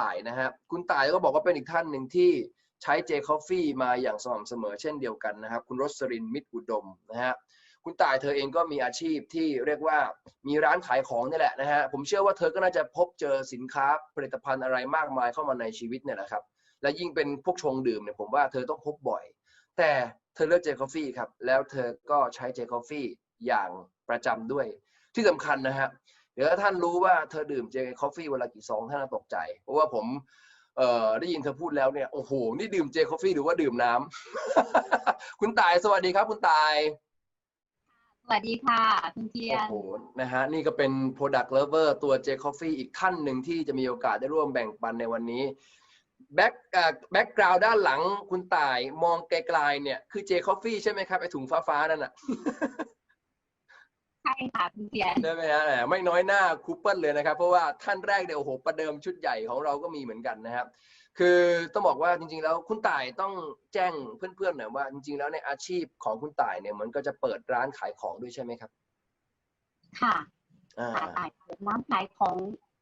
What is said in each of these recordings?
ต่ายนะฮะคุณต่ายก็บอกว่าเป็นอีกท่านหนึ่งที่ใช้เจคอฟฟี่มาอย่างสม่ำเสมอเช่นเดียวกันนะครับ คุณรสรินมิตรอุดมนะฮะคุณต่ายเธอเองก็มีอาชีพที่เรียกว่ามีร้านขายของนี่แหละนะฮะผมเชื่อว่าเธอก็น่าจะพบเจอสินค้าผลิตภัณฑ์อะไรมากมายเข้ามาในชีวิตเนี่ยแหละครับ และยิ่งเป็นพวกชงดื่มเนี่ยผมว่าเธอต้องพบบ่อย แต่เธอเลือกเจคอฟฟี่ครับแล้วเธอก็ใช้เจคอฟฟี่อย่างประจำด้วย ที่สำคัญนะฮะ เดี๋ยวถ้าท่านรู้ว่าเธอดื่มเจคอฟฟี่วันละกี่ซองท่านจะตกใจ เพราะว่าผมเอ่อได้ยินเธอพูดแล้วเนี่ยโอ้โหนี่ดื่มเจคอฟฟี่หรือว่าดื่มน้ำคุณตายสวัสดีครับ คุณตายสวัสดีค่ะคุณเทียโอ้นโหนะฮะนี่ก็เป็น Product Lover ตัว J Coffee อีกท่านหนึ่งที่จะมีโอกาสได้ร่วมแบ่งปันในวันนี้แบ็คแบ็กกราวด้านหลังคุณต่ายมองไกลๆเนี่ย คือ J Coffee ใช่ไหมครับ ไอถุงฟ้าๆ นั่นน่ะใช่ ค่ะคุณเทียนได้ไหมฮะแหมไม่น้อยหน้าคูเปิลเลยนะครับ เพราะว่าท่านแรกเนี่ยโอ้โหประเดิมชุดใหญ่ของเราก็มีเหมือนกันนะครับ คือต้องบอกว่าจริงๆแล้วคุณต่ายต้องแจ้งเพื่อนๆหน่อยว่าจริงๆแล้วในอาชีพของคุณต่ายเนี่ยมันก็จะเปิดร้านขายของด้วยใช่ไหมครับค่ะอ่าขายขายร้านขายของ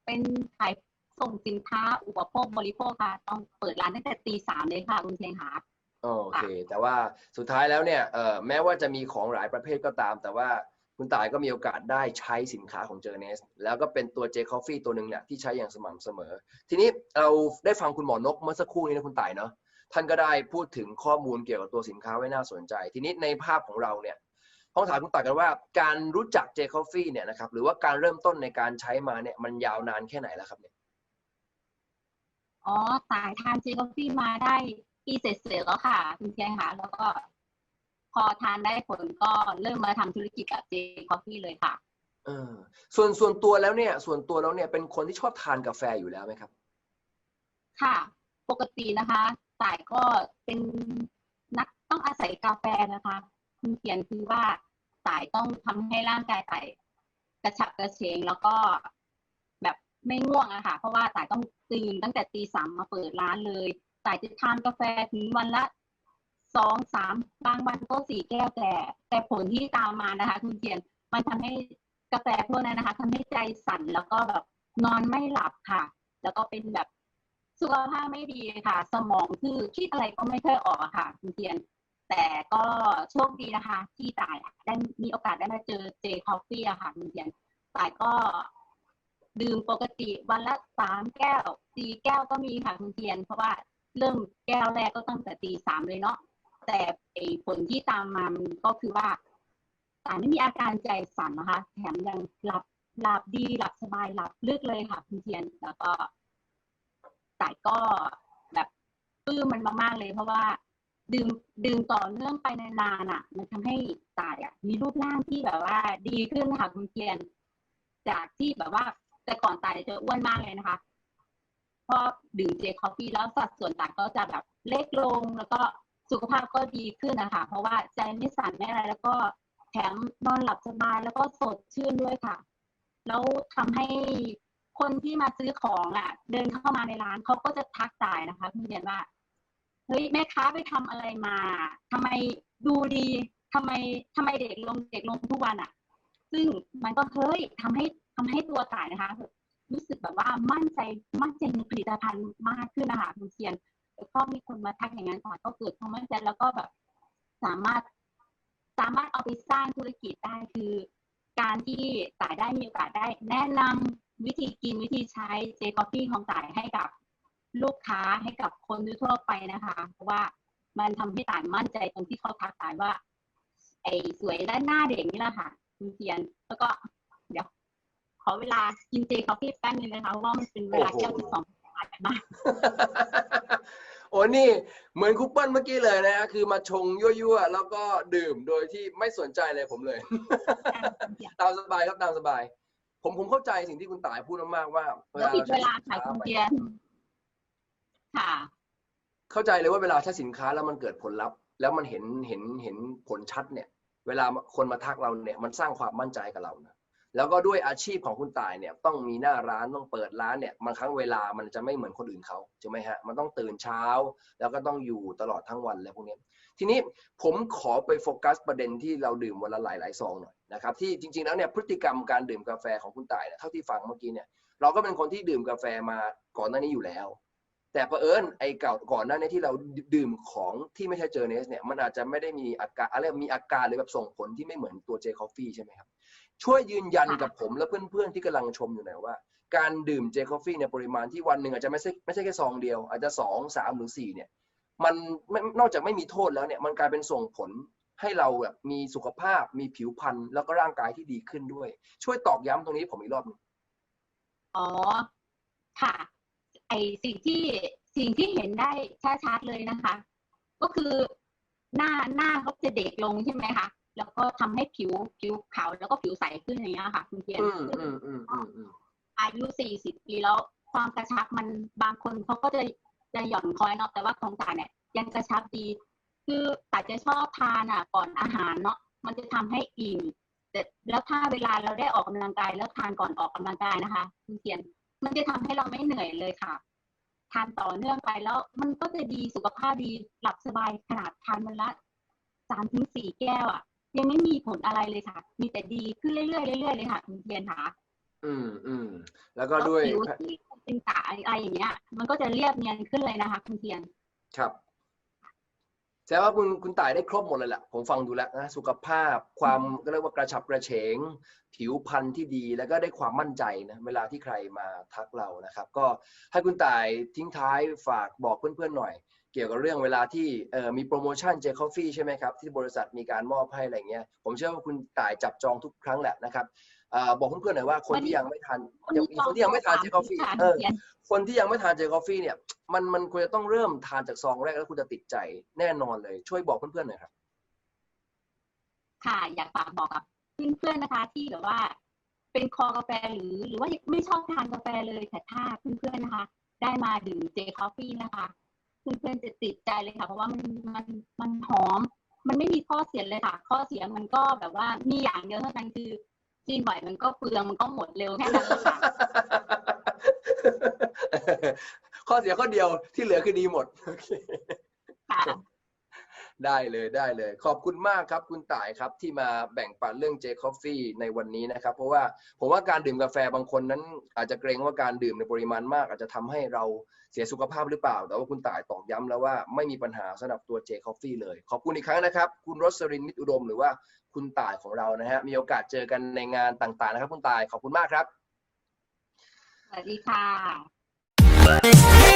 เป็นขายส่งสินค้าอุปโภคบริโภคค่ะ ต้องเปิดร้านตั้งแต่ตีสามเลยค่ะคุณเทียนค่ะโอเค แต่ว่าสุดท้ายแล้วเนี่ยเอ่อแม้ว่าจะมีของหลายประเภทก็ตาม แต่ว่า คุณต่ายก็มีโอกาสได้ใช้สินค้าของเจอเนสแล้วก็เป็นตัวเจคอฟฟี่ตัวหนึ่งเนี่ยที่ใช้อย่างสม่ำเสมอ ทีนี้เราได้ฟังคุณหมอนกเมื่อสักครู่นี้นะคุณต่ายเนาะท่านก็ได้พูดถึงข้อมูลเกี่ยวกับตัวสินค้าไว้น่าสนใจ ทีนี้ในภาพของเราเนี่ยต้องถามคุณต่ายกันว่าการรู้จักเจคอฟฟี่เนี่ยนะครับหรือว่าการเริ่มต้นในการใช้มาเนี่ยมันยาวนานแค่ไหนแล้วครับเนี่ยอ๋อสายทานเจคอฟฟี่มาได้ปีเสร็จๆแล้วค่ะคุณเทียนค่ะแล้วก็ อทานได้ผลก็เริ่มมาทำธุรกิจกับเจคอฟฟี่เลยค่ะเออส่วนส่วนตัวแล้วเนี่ย ส่วนตัวแล้วเนี่ยเป็นคนที่ชอบทานกาแฟอยู่แล้วไหมครับ ค่ะ ปกตินะคะต่ายก็เป็นนักต้องอาศัยกาแฟนะคะ คุณเขียนคือว่าต่ายต้องทำให้ร่างกายต่ายกระฉับกระเฉงแล้วก็แบบไม่ง่วงอะค่ะ เพราะว่าต่ายต้องตื่นตั้งแต่ตีสามมาเปิดร้านเลยต่ายจะทานกาแฟถึงวันละ สองสามบางวันก็สี่แก้วแต่ แต่ผลที่ตามมานะคะ คุณเขียนมันทำให้กาแฟพวกนั้นนะคะทำให้ใจสั่นแล้วก็แบบนอนไม่หลับค่ะ แล้วก็เป็นแบบสุขภาพไม่ดีค่ะ สมองคือคิดอะไรก็ไม่ค่อยออกค่ะ คุณเทียน แต่ก็โชคดีนะคะ ที่ตายได้มีโอกาสได้มาเจอเจคอฟฟี่อะค่ะ คุณเทียนตายก็ดื่มปกติวันละสามแก้วสี่แก้วก็มีค่ะคุณเทียน เพราะว่าเริ่มแก้วแรกก็ตั้งแต่ตีสามเลยเนาะ แต่ผลที่ตามมาก็คือว่าตายไม่มีอาการใจสั่นนะคะ แถมยังหลับหลับดีหลับสบายหลับลึกเลยค่ะคุณเทียน แล้วก็ตายก็แบบปื้มมันมากๆเลย เพราะว่าดื่มดื่มต่อเนื่องไปนานๆอะ มันทำให้ตายอะมีรูปร่างที่แบบว่า ดีขึ้นค่ะคุณเทียน จากที่แบบว่าแต่ก่อนตายจะอ้วนมากเลยนะคะเพราะดื่มเจคอฟฟี่แล้วสัดส่วนต่ายก็จะแบบเล็กลงแล้วก็ สุขภาพก็ดีขึ้นนะคะเพราะว่าใจไม่สั่นไม่อะไรแล้วก็แถมนอนหลับสบายแล้วก็สดชื่นด้วยค่ะ แล้วทำให้คนที่มาซื้อของอะ เดินเข้ามาในร้านเขาก็จะทักจ่ายนะคะคุณเรียนว่าเฮ้ยแม่ค้าไปทำอะไรมาทำไมดูดีทำไมทำไมเด็กลงเด็กลงทุกวันอะ ซึ่งมันก็เฮ้ยทำให้ทำให้ตัวจ่ายนะคะรู้สึกแบบว่ามั่นใจมั่นใจในผลิตภัณฑ์มากขึ้นนะคะคุณเทียน ก็มีคนมาทักอย่างนั้นค่ะก็เกิดความมั่นใจแล้วก็แบบสามารถสามารถเอาไปสร้างธุรกิจได้คือ การที่ต่ายได้มีโอกาสได้ แนะนำวิธีกินวิธีใช้เจคอฟฟี่ของต่ายให้กับลูกค้าให้กับคนทั่วไปนะคะ เพราะว่ามันทำให้ต่ายมั่นใจตรงที่เขาทักต่ายว่า ไอ้สวยและหน้าเด็กนี่แหละค่ะคุณเทียนแล้วก็ เดี๋ยว ขอเวลากินเจคอฟฟี่แป๊บนึงนะคะเพราะว่ามันเป็นเวลาแก้วที่สอง ผ่านไปมากโอ้นี่เหมือนคุปเปิลเมื่อกี้เลยนะฮะคือมาชงยั่วๆ แล้วก็ดื่มโดยที่ไม่สนใจเลยผมเลย ตามสบายครับตามสบาย ผมผมเข้าใจสิ่งที่คุณต่ายพูดมากๆว่าแล้วปิดเวลาใช้ค่ะสินคุณค้าไปเทียนค่ะ เข้าใจเลยว่าเวลาใช้สินค้าแล้วมันเกิดผลลัพธ์ แล้วมันเห็นเห็นเห็นผลชัดเนี่ย เวลาคนมาทักเราเนี่ย มันสร้างความมั่นใจกับเรานะ แล้วก็ด้วยอาชีพของคุณตายเนี่ยต้องมีหน้าร้านต้องเปิดร้านเนี่ยบางครั้งเวลามันจะไม่เหมือนคนอื่นเขาใช่ไหมฮะมันต้องตื่นเช้า แล้วก็ต้องอยู่ตลอดทั้งวันแล้วพวกนี้ทีนี้ผมขอไปโฟกัสประเด็นที่เราดื่มวันละหลายหลายๆซองหน่อยนะครับที่จริงๆแล้วเนี่ยพฤติกรรมการดื่มกาแฟของคุณตายเนี่ยเท่าที่ฟังเมื่อกี้เนี่ยเราก็เป็นคนที่ดื่มกาแฟมาก่อนหน้านี้อยู่แล้ว แต่เผอิญไอ้เก่าก่อนหน้านี้ที่เราดื่มของที่ไม่ใช่เจอเนสเนี่ยมันอาจจะไม่ได้มีอาการอะไรมีอาการหรือแบบส่งผลที่ไม่เหมือนตัวเจคอฟฟี่ใช่ไหมครับ ช่วยยืนยันกับผมและเพื่อนๆที่กำลังชมอยู่หน่อยว่า การดื่มเจคอฟฟี่ในปริมาณที่วันหนึ่งอาจจะไม่ใช่ไม่ใช่แค่ซองเดียว อาจจะสองสามหรือสี่เนี่ยมันนอกจากไม่มีโทษแล้วเนี่ยมันกลายเป็นส่งผลให้เราแบบมีสุขภาพมีผิวพรรณแล้วก็ร่างกายที่ดีขึ้นด้วย ช่วยตอกย้ำตรงนี้ผมอีกรอบหนึงอ๋อค่ะ ไอสิ่งที่สิ่งที่เห็นได้ชัดๆเลยนะคะ ก็คือหน้าหน้าเขาจะเด็กลงใช่ไหมคะแล้วก็ทำให้ผิวผิวขาวแล้วก็ผิวใสขึ้นอย่างเงี้ยค่ะ คุณเทียนอืมอืมอืมอืมอืมอายุสี่สิบปีแล้วความกระชับมันบางคนเขาก็จะจะหย่อนคอยเนาะแต่ว่าของตาเนี่ยยังกระชับดี คือตาจะชอบทานอะก่อนอาหารเนาะมันจะทำให้อิ่มแต่แล้วถ้าเวลาเราได้ออกกำลังกายแล้วทานก่อนออกกำลังกายนะคะ คุณเทียน มันจะทำให้เราไม่เหนื่อยเลยค่ะ ทานต่อเนื่องไปแล้วมันก็จะดีสุขภาพดีหลับสบายขนาดทานวันละสามถึงสี่แก้วอะ ยังไม่มีผลอะไรเลยค่ะ มีแต่ดีขึ้นเรื่อยๆเรื่อยๆเลยค่ะคุณเทียนค่ะอืมอืมแล้วก็ด้วยผิวที่เป็นกระอะไรอย่างเงี้ย มันก็จะเรียบเนียนขึ้นเลยนะคะคุณเทียนครับ แสดงว่าคุณคุณต่ายได้ครบหมดเลยแหละผมฟังดูแล้วนะสุขภาพความก็เรียกว่ากระฉับกระเฉง ผิวพรรณที่ดีแล้วก็ได้ความมั่นใจนะเวลาที่ใครมาทักเรานะครับ ก็ให้คุณต่ายทิ้งท้ายฝากบอกเพื่อนๆหน่อย เกี่ยวกับเรื่องเวลาที่เอ่อมีโปรโมชั่นเจคอฟฟี่ใช่ไหมครับ ที่บริษัทมีการมอบให้อะไรเงี้ยผมเชื่อว่าคุณต่ายจับจองทุกครั้งแหละนะครับเอ่อบอกเพื่อนๆหน่อยว่าคนที่ยังไม่ทานยังคนที่ยังไม่ทานเจคอฟฟี่ค่ะเอคุณอเทียนคนที่ยังไม่ทานเจคอฟฟี่เนี่ยมันมันควรจะต้องเริ่มทานจากซองแรกแล้วคุณจะติดใจแน่นอนเลย ช่วยบอกเพื่อนๆหน่อยครับค่ะอยากฝากบอกกับเพื่อนๆนะคะ ที่แบบว่า เป็นคอกาแฟหรือหรือว่าไม่ชอบทานกาแฟเลยแต่ถ้าเพื่อนๆนะคะ ได้มาดื่มเจคอฟฟี่นะคะ เพื่อนๆจะติดใจเลยค่ะ เพราะว่ามันมันมันหอม มันไม่มีข้อเสียเลยค่ะ ข้อเสียมันก็แบบว่ามีอย่างเดียวเท่านั้นคือกินบ่อยมันก็เปลืองมันก็หมดเร็วแค่นั้นเลยค่ะข้อเสียข้อเดียวที่เหลือคือดีหมดโอเคค่ะ ได้เลยได้เลย ขอบคุณมากครับคุณต่ายครับที่มาแบ่งปันเรื่องเจคอฟฟี่ในวันนี้นะครับ เพราะว่าผมว่าการดื่มกาแฟบางคนนั้น อาจจะเกรงว่าการดื่มในปริมาณมาก อาจจะทำให้เราเสียสุขภาพหรือเปล่า แต่ว่าคุณต่ายตอกย้ำแล้วว่าไม่มีปัญหาสำหรับตัวเจคอฟฟี่เลย ขอบคุณอีกครั้งนะครับ คุณรสรินมิตรอุดม หรือว่าคุณต่ายของเรานะฮะมีโอกาสเจอกันในงานต่างๆนะครับ คุณต่ายขอบคุณมากครับสวัสดีค่ะ